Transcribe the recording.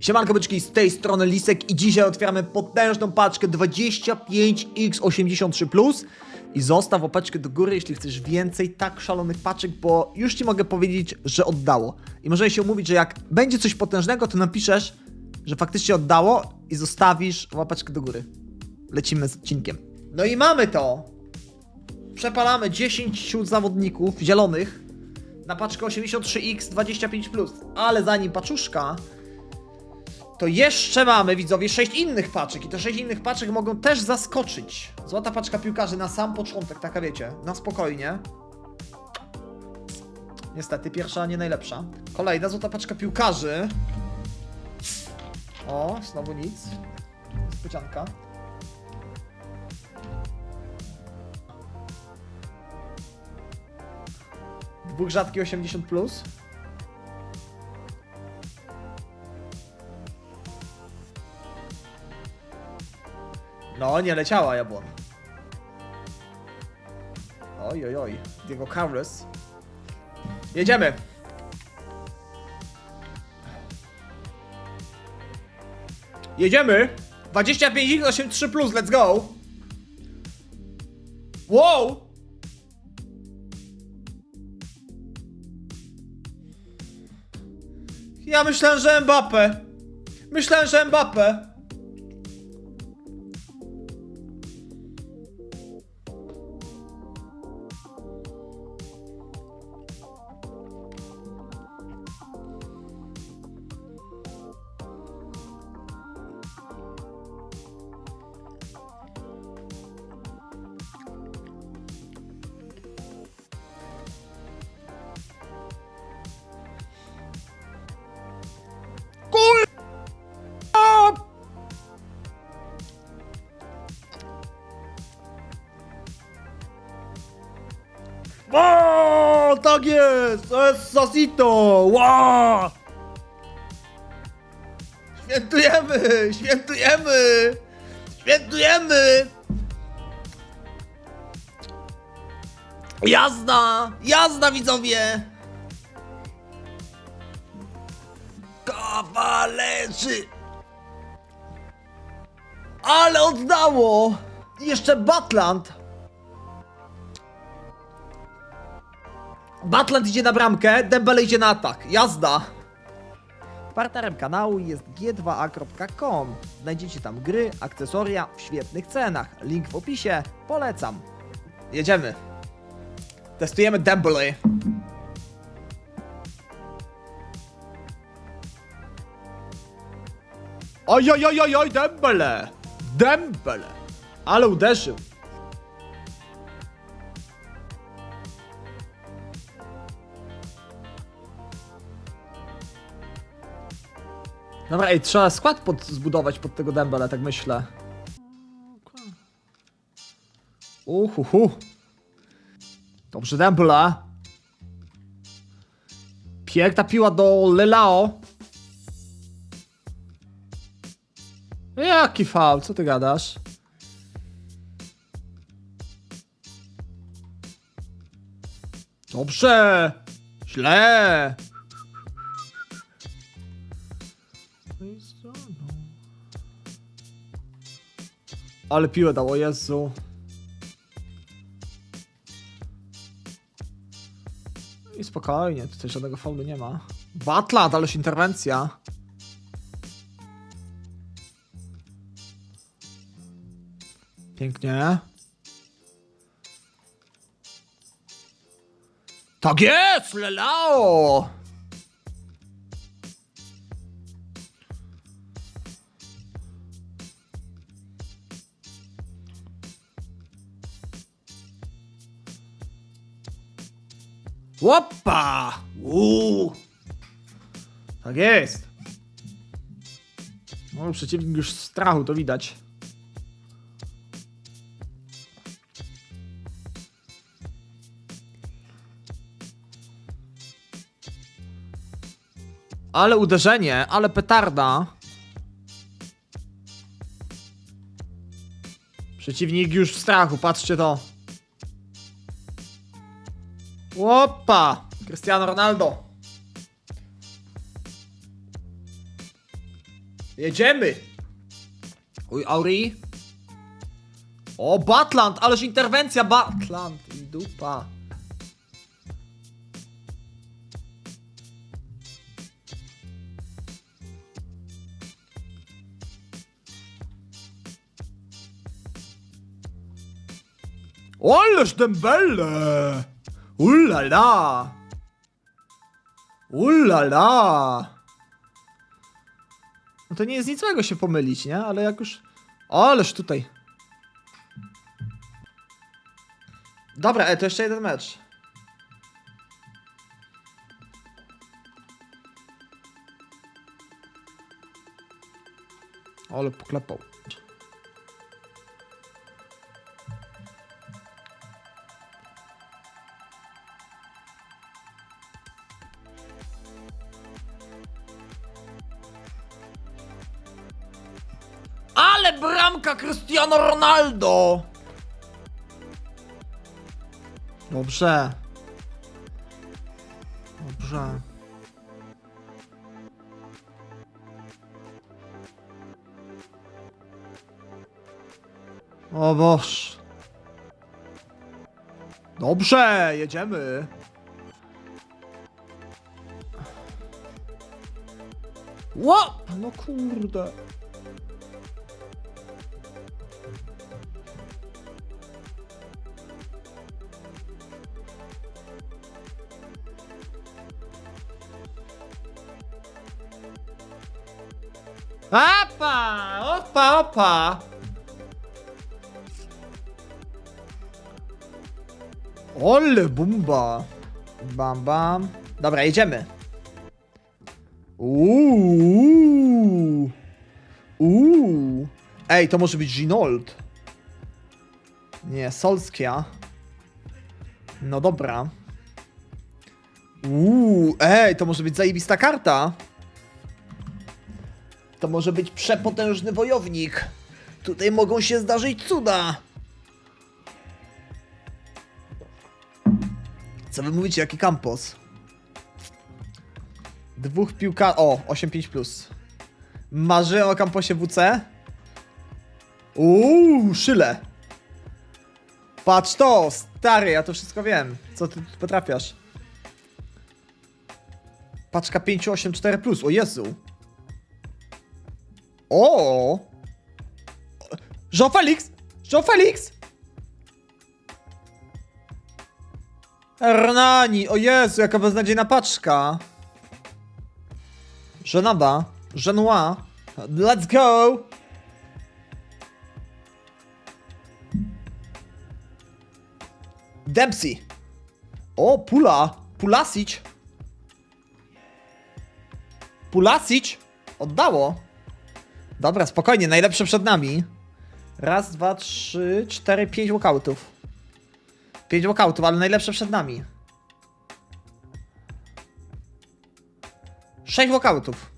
Siemanko byczki, z tej strony Lisek i dzisiaj otwieramy potężną paczkę 25x83+. I zostaw łapeczkę do góry, jeśli chcesz więcej tak szalonych paczek, bo już ci mogę powiedzieć, że oddało. I możemy się umówić, że jak będzie coś potężnego, to napiszesz, że faktycznie oddało i zostawisz łapeczkę do góry. Lecimy z odcinkiem. No i mamy to! Przepalamy 10 zawodników zielonych na paczkę 83x25+. Ale zanim paczuszka, to jeszcze mamy, widzowie, 6 innych paczek i te 6 innych paczek mogą też zaskoczyć. Złota paczka piłkarzy na sam początek, taka wiecie, na spokojnie. Niestety, pierwsza nie najlepsza. Kolejna złota paczka piłkarzy. O, znowu nic. Niespodzianka. Dwóch rzadkich 80+. Plus. No, nie leciała jabłon. Oj, oj, oj. Diego Carlos. Jedziemy. Jedziemy. 25 83 plus, let's go. Wow. Ja myślałem, że Mbappe. Myślałem, że Mbappe. O, tak jest! Jest Sasito! Wow! Świętujemy! Świętujemy! Świętujemy! Jazda! Jazda, widzowie! Kawalerzy! Ale oddało! Jeszcze Batland! Batland idzie na bramkę, Dembele idzie na atak. Jazda! Partnerem kanału jest g2a.com. Znajdziecie tam gry, akcesoria w świetnych cenach. Link w opisie. Polecam. Jedziemy. Testujemy Dembele. Oj, oj, oj, oj, Dembele! Dembele! Ale uderzył. Dobra, ej, trzeba skład pod, zbudować pod tego Dembele, tak myślę. Uhuhu. Dobrze, Dembele. Piękna piła do Lelao. Jaki faul, co ty gadasz? Dobrze! Źle! Ale piłę dało, Jezu. I spokojnie, tutaj żadnego faulu nie ma. Batla, ależ interwencja. Pięknie. Tak jest, Lelao! Łopa! Uuu. Tak jest. No, przeciwnik już z strachu, to widać. Ale uderzenie, ale petarda. Przeciwnik już w strachu, patrzcie to. Łopa! Cristiano Ronaldo. Jedziemy! Uj, Auri. O, Batland, ależ interwencja, Batland i dupa. Ależ dembele! Ulala! Ulala! No to nie jest nic złego się pomylić, nie? Ale jak już... Ależ tutaj... Dobra, e, to jeszcze jeden mecz. Ale poklepał. Ale bramka Cristiano Ronaldo! Dobrze. Dobrze. O boż. Dobrze, jedziemy. Ło! No kurde. Opa! Opa, opa! Ole bumba! Bam, bam. Dobra, jedziemy. Uuu. Uuu. Ej, to może być Ginold. Nie, Solskia. No dobra. Uuu, ej, to może być zajebista karta. To może być przepotężny wojownik. Tutaj mogą się zdarzyć cuda. Co wy mówicie, jaki kampos? Dwóch piłka... O, 8-5+. plus. Marzy o kamposie WC? Uuu, szyle. Patrz to, stary, ja to wszystko wiem. Co ty potrafiasz? Paczka 584+, plus. o Jezu. O! Jean Felix! Jean Felix! Hernani! O Jezu, jaka beznadziejna paczka! Żenada. Genoa. Let's go! Dempsey. O, Pula. Pulasic. Pulasic. Oddało. Dobra, spokojnie, najlepsze przed nami. Raz, dwa, trzy, cztery, pięć walkoutów. Pięć walkoutów, ale najlepsze przed nami. Sześć walkoutów.